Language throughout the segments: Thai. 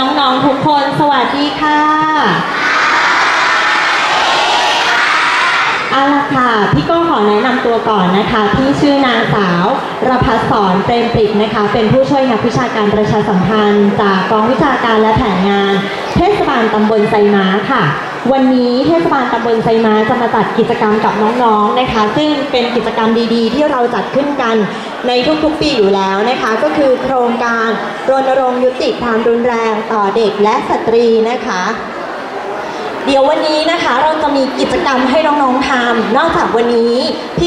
น้องๆทุกคนสวัสดีค่ะเอาละค่ะ พี่ก็ขอแนะนำตัวก่อนนะคะ พี่ชื่อนางสาวรพัสสอนเปรมปริกนะคะ เป็นผู้ช่วยนักวิชาการประชาสัมพันธ์ จากกองวิชาการและแผนงาน เทศบาลตำบลไซม้าค่ะ วันนี้เทศบาลตำบลไซม้าจะมาจัดกิจกรรมกับน้องๆนะคะ ซึ่งเป็นกิจกรรมดีๆ ที่เราจัดขึ้นกันในทุกๆปีอยู่แล้วนะคะ ก็คือโครงการรณรงค์ยุติความรุนแรงต่อเด็กและสตรีนะคะ เดี๋ยววันนี้นะคะเราจะมีกิจกรรมให้น้องๆทำนอกจากวันนี้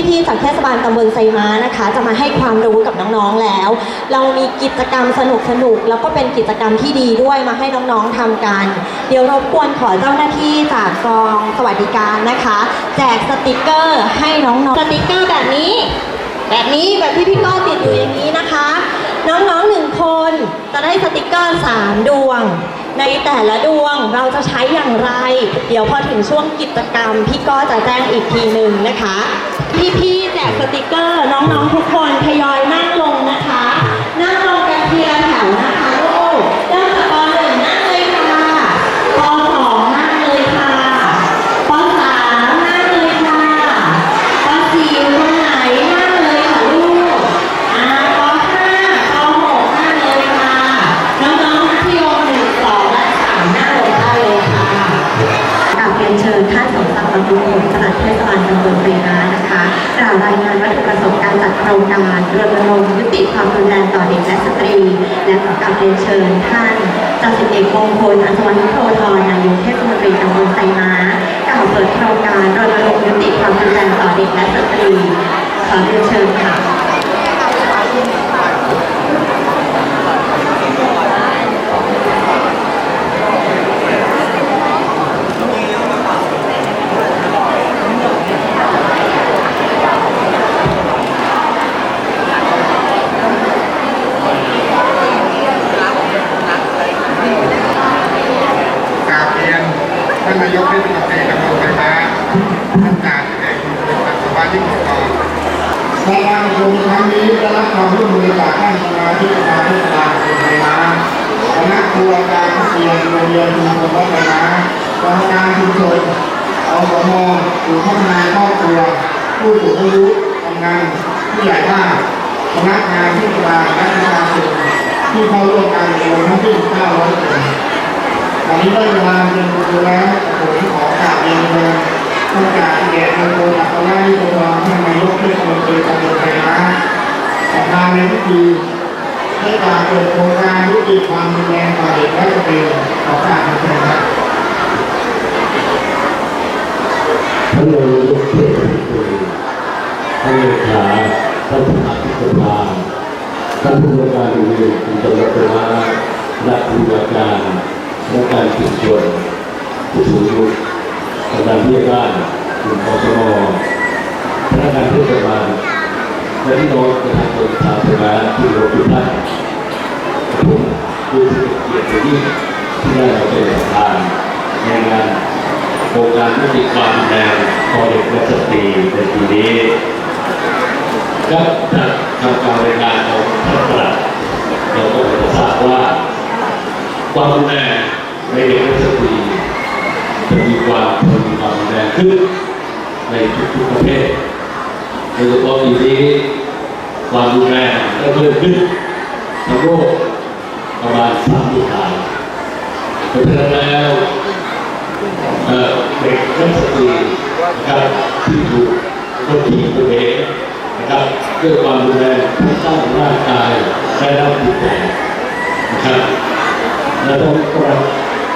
พี่ๆจากเทศบาลตำบลไซม้านะคะ จะมาให้ความรู้กับน้องๆแล้ว เรามีกิจกรรมสนุกๆแล้วก็เป็นกิจกรรมที่ดีด้วยมาให้น้องๆทำกัน เดี๋ยวรบกวนขอเจ้าหน้าที่จากกองสวัสดิการนะคะ แจกสติกเกอร์ให้น้องๆสติกเกอร์แบบนี้ แบบนี้แบบที่พี่ก้อติดอยู่อย่างนี้นะคะ น้องๆหนึ่งคนจะได้สติกเกอร์สามดวง ในแต่ละดวงเราจะใช้อย่างไร เดี๋ยวพอถึงช่วงกิจกรรม พี่ก็จะแจ้งอีกทีหนึ่งนะคะ พี่ๆแจกสติกเกอร์น้องๆทุกคนทยอยนั่งลงนะคะ นั่งลงกันทีละแถวนะคะ รุนแรงต่อเด็กและสตรี และขอกราบเรียนเชิญท่านจ่าสิบเอกมงคลอัศวรรณโพธรนายกเทศมนตรีตำบลไซม้ากล่าวเปิดโครงการรณรงค์ยุติความรุนแรงต่อเด็กและสตรีขอเรียนเชิญค่ะ กราบเรียนท่านนายกเทศมนตรีตำบลไฟฟ้าท่านจ่าสิบเอกคุณเป็นปัสสาวะที่ผมก่อนในการประชุมครั้งนี้ได้รับความร่วมมือจากท่านสมาชิกสภาเทศบาลตำบลไฟฟ้าคณะครัวการ เรียนโรงเรียนชุมชนวัดไฟฟ้ากรรมกาชุมชนอสมศูนย์พัฒนาครอบครัว ผู้สูงอายุกำนันผู้ใหญ่บ้านพนักงานเทศบาลและประชาชนที่เข้าร่วมการรวมทั้งสิ้น900คนตอนนี้ได้เวลาเรียนรู้แล้วผมขอกราบเรียนเชิญท่านจากเกียรติโทอัครราชโทรองท่านนายกเทศมนตรีตำบลไทยนะประธานในพิธี ได้กล่าวเปิดโครงการยุติความรุนแรงต่อเด็กและสตรีขอกราบเรียนเชิญครับท่านนายกเทศมนตรีท่านเลขาท่านประธานสภาท่านผู้ว่าการโรงเรียนคุณจังหวัดตราดและผู้ว่าการและการชุมชนผู้สูงอายุกำนันผู้ใหญ่บ้านกลุ่มอสมพนักงานเทศบาลและพี่น้องประชาชนชาวสระที่รพทุกท่าน ผมรู้สึกเกียรติอย่างยิ่งที่ได้มาเป็นประธานในงานโครงการยุติความรุนแรงต่อเด็กและสตรีในปีนี้ก็จากทำการรายงานของท่านประหลัดเราก็จะทราบว่า ความรุนแรงในเด็กและสตรีจะมีความทวีความรุนแรงขึ้นในทุกๆประเภทโดยเฉพาะปีนี้ความรุนแรงก็เพิ่มขึ้นทั้งโลกประมาณสามสิบทาง เพราะฉะนั้นแล้วเด็กและสตรีนะครับที่ถูกคนที่ตัวเองนะครับด้วยความรุนแรงทั้งด้านร่างกายและด้านจิตใจนะครับและต้องการ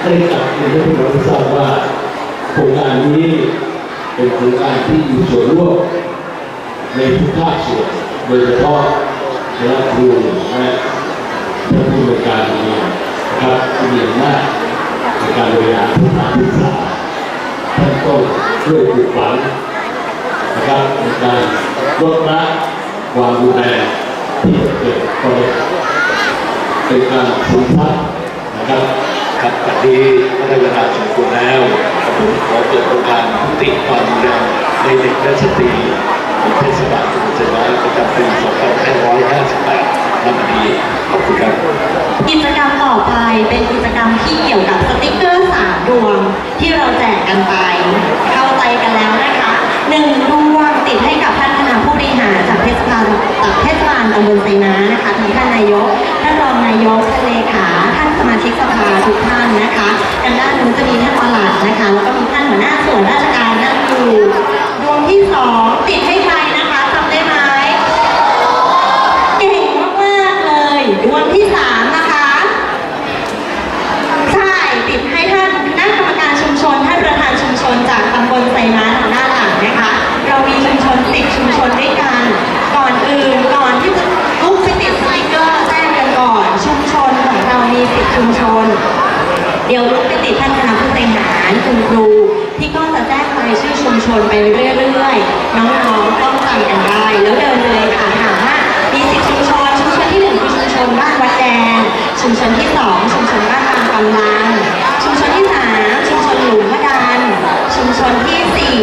ได้กลับเรียนให้พี่น้องได้ทราบว่าโครงการนี้เป็นโครงการที่มีส่วนร่วมในทุกภาคส่วนโดยเฉพาะคณะครูและผู้บริการโรงเรียนะครับที่มีอำนาจใน การบริหารสถานศึกษาท่านต้องช่วยปลูกฝังนะครับในการลดละความรุนแรงที่เกิดขึ้นเป็นการสูญพันธุ์นะครับครับวันนี้ก็ได้เวลาสมควรแล้วผมขอเปิดโครงการยุติความรุนแรงในเด็กและสตรีเทศบาลตำบลเจริญประจำปี2558 ครับขอบคุณครับกิจกรรมต่อไปเป็นกิจกรรมที่เกี่ยวกับสติกเกอร์สามดวงที่เราแจกกันไป เข้าใจกันแล้วนะคะหนึ่งดวงติดให้กับท่านคณะผู้บริหารจากเทศบาลจากเทศบาลตำบลไซน้านะคะทั้งท่านนายกท่านรองนายกท่านเลขาท่านสมาชิกสภาทุกท่านนะคะด้านนู้นจะมีท่านประหลัดนะคะแล้วก็มีท่านหัวหน้า ชุมชน เดี๋ยวลุกไปติดท่านคณะผู้บริหารคุณครู ที่ก็จะแจ้งรายชื่อชุมชนไปเรื่อยๆ น้องๆต้องจำกันได้แล้วเดินเลยค่ะถามว่ามีสิบชุมชน ชุมชนที่หนึ่งคือชุมชนบ้านวัดแดง ชุมชนที่สองชุมชนบ้านบางกำลังชุมชนที่สามชุมชนหลุมพะดันชุมชนที่สี่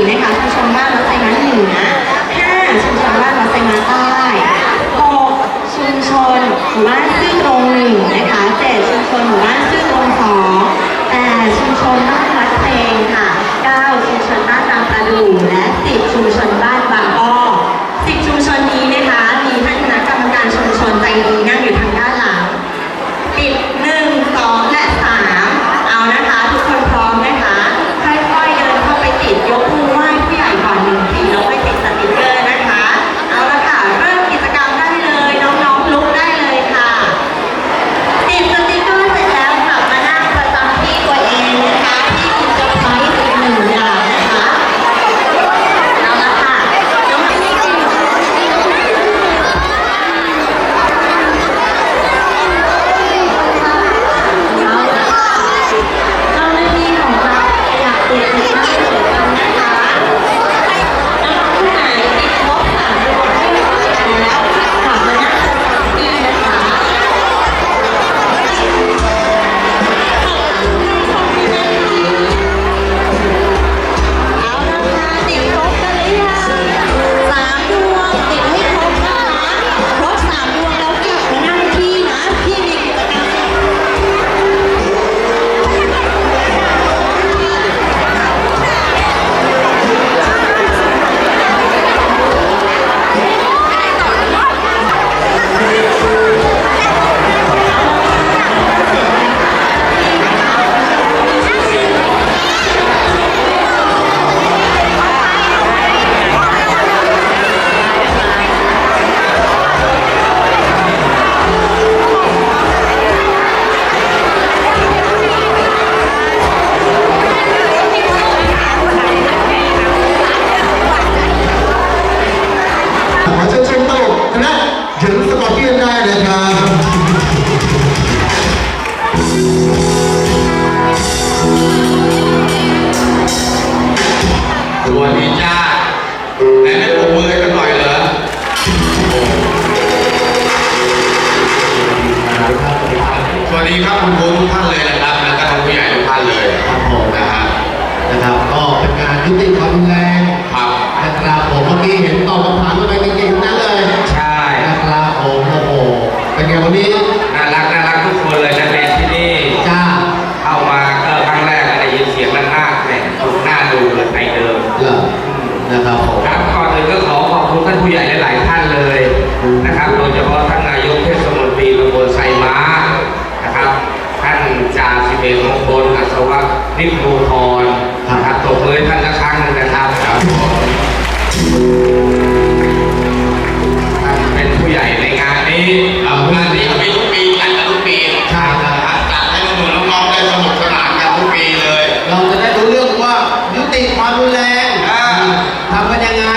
ครับคุณโค้ชทุกท่านเลยนะครับแล้วก็ทานผู้ใหญ่ทุกท่านเลยครับผมนะครับนะครับก็เป็นการยุติความรุนแรงครับนะครับผมเมื่อกี้เห็นตอบคำถามกันไปจริงๆนั้นเลยใช่นะครับผมโอ้โหเป็นไงวันนี้น่ารักน่ารักทุกคนเลยนักเรียที่นี่จ้าเข้ามาก็ครั้งแรกก็ได้ยินเสียงมันมากเลยถูกหน้าดูเลยไอเดิมเหรอนะครับผมครับก่อนอื่นก็ขอขอบคุณท่านผู้ใหญ่หลายๆท่านเลยนะครับโดยเฉพาะท่านนายกเทศมนตรีตำบลไซม้า เอนมงคลอัศวะนิพพรนะครับตบมือท่านละครั้งนึงนะครับครับท่านเป็นผู้ใหญ่ในงานนี้เอางานนี้เป็นทุกปีจัดกันทุกปีใช่ครับจัดให้หนุ่มน้องๆได้สนุกสนานกันทุกปีเลย เราจะได้รู้เรื่องว่ายุติความรุนแรงทำกันยังไง